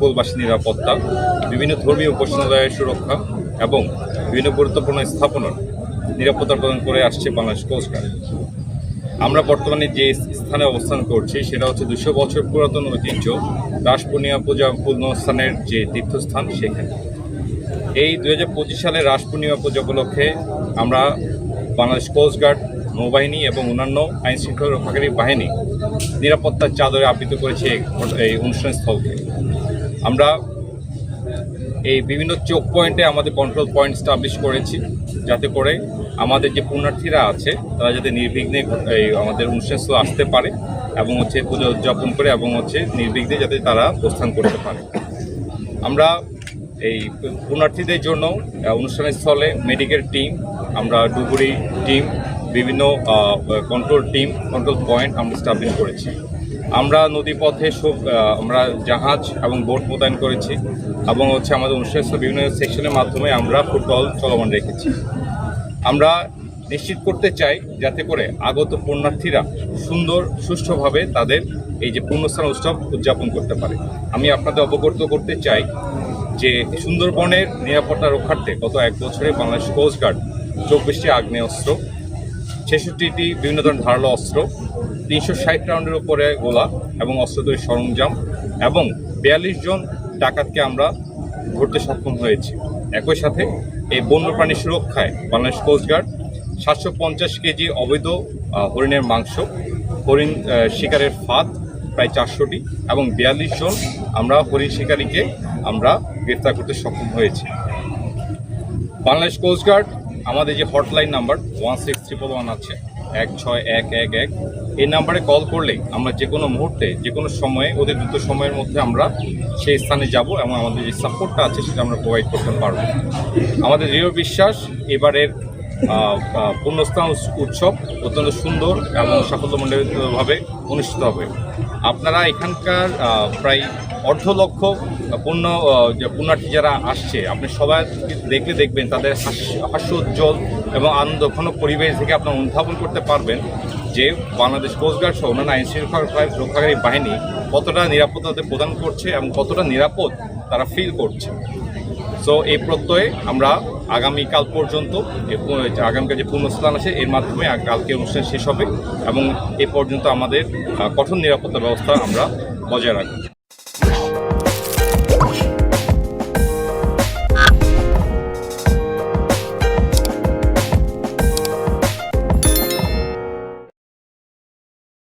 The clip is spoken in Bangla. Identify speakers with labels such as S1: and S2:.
S1: উপকূলবাসী নিরাপত্তা, বিভিন্ন ধর্মীয় উপাসনালয়ের সুরক্ষা এবং বিভিন্ন গুরুত্বপূর্ণ স্থাপনার নিরাপত্তা প্রদান করে আসছে বাংলাদেশ কোস্টগার্ড আমরা বর্তমানে যে স্থানে অবস্থান করছি, সেটা হচ্ছে দুশো বছর পুরাতন ঐতিহ্য রাস পূর্ণিমা পূজা পুণ্যস্থানের যে তীর্থস্থান সেখানে। এই দু হাজার পঁচিশ সালে রাস পূর্ণিমা পূজা উপলক্ষে আমরা বাংলাদেশ কোস্টগার্ড নৌবাহিনী এবং অন্যান্য আইন শৃঙ্খলা রক্ষাকারী বাহিনী নিরাপত্তার চাদরে আবৃত করেছে এই ঘট- এই অনুষ্ঠান স্থলকে। আমরা এই বিভিন্ন চোক পয়েন্টে আমাদের কন্ট্রোল পয়েন্ট স্টাবলিশ করেছি, যাতে করে আমাদের যে পুণ্যার্থীরা আছে, তারা যাতে নির্বিঘ্নে এই আমাদের অনুষ্ঠানস্থল আসতে পারে এবং হচ্ছে পুজো উদযাপন করে এবং হচ্ছে নির্বিঘ্নে যাতে তারা প্রস্থান করতে পারে। আমরা এই পুণ্যার্থীদের জন্য অনুষ্ঠানের স্থলে মেডিকেল টিম আমরা ডুবুরি টিম বিভিন্ন কন্ট্রোল টিম কন্ট্রোল পয়েন্ট আমরা স্টাবলিশ করেছি। আমরা নদীপথে সব আমরা জাহাজ এবং বোট মোতায়েন করেছি এবং হচ্ছে আমাদের অনুষ্ঠানস্থল বিভিন্ন সেকশনের মাধ্যমে আমরা ফুটবল চলমান রেখেছি। আমরা নিশ্চিত করতে চাই যাতে করে আগত পুণ্যার্থীরা সুন্দর, সুষ্ঠুভাবে তাদের এই যে পুণ্যস্থান উৎসব উদযাপন করতে পারে। আমি আপনাদের অবগত করতে চাই যে সুন্দরবনের নিরাপত্তা রক্ষার্থে গত এক বছরে বাংলাদেশ কোস্টগার্ড চব্বিশটি আগ্নেয়াস্ত্র ছেষট্টিটি বিভিন্ন ধরনের ধারালো অস্ত্র, তিনশো ষাট রাউন্ডের উপরে গোলা এবং অস্ত্র সরঞ্জাম এবং বিয়াল্লিশ জন ডাকাতকে আমরা ধরতে সক্ষম হয়েছি। একই সাথে এই বন্যপ্রাণী সুরক্ষায় বাংলাদেশ কোস্টগার্ড সাতশো পঞ্চাশ কেজি অবৈধ হরিণের মাংস, হরিণ শিকারের ফাঁদ, প্রায় চারশোটি এবং বিয়াল্লিশ জন আমরা হরিণ শিকারীকে আমরা গ্রেফতার করতে সক্ষম হয়েছি। বাংলাদেশ কোস্টগার্ড আমাদের যে hotline number one six triple one আছে, এক ছয় এক এক এক। এই নাম্বারে কল করলে আমরা যে কোনো মুহূর্তে, যে কোনো সময়ে, অতি দ্রুত সময়ের মধ্যে আমরা সেই স্থানে যাব এবং আমাদের যে সাপোর্টটা আছে সেটা আমরা প্রোভাইড করতে পারব। আমাদের দৃঢ় বিশ্বাস, এবারের পুণ্যস্থান উৎসব অত্যন্ত সুন্দর এবং সাফল্যমণ্ডিতভাবে অনুষ্ঠিত হবে। আপনারা এখানকার প্রায় অর্ধ লক্ষ পুণ্য যে পুণ্যার্থী যারা আসছে, আপনি সবাই দেখলে দেখবেন তাদের হাস্য হাস্যোজ্জ্বল এবং আনন্দঘন পরিবেশ থেকে আপনারা অনুধাবন করতে পারবেন যে বাংলাদেশ কোস্টগার্ড সহ অন্যান্য আইন রক্ষাকারী বাহিনী কতটা নিরাপত্তা প্রদান করছে এবং কতটা নিরাপদ তারা ফিল করছে। সো এই প্রত্যয়ে আমরা আগামীকাল পর্যন্ত আগামীকাল যে পূর্ণস্থান আছে, এর মাধ্যমে কালকে অনুষ্ঠান শেষ হবে এবং এ পর্যন্ত আমাদের কঠোর নিরাপত্তা ব্যবস্থা আমরা বজায় রাখব।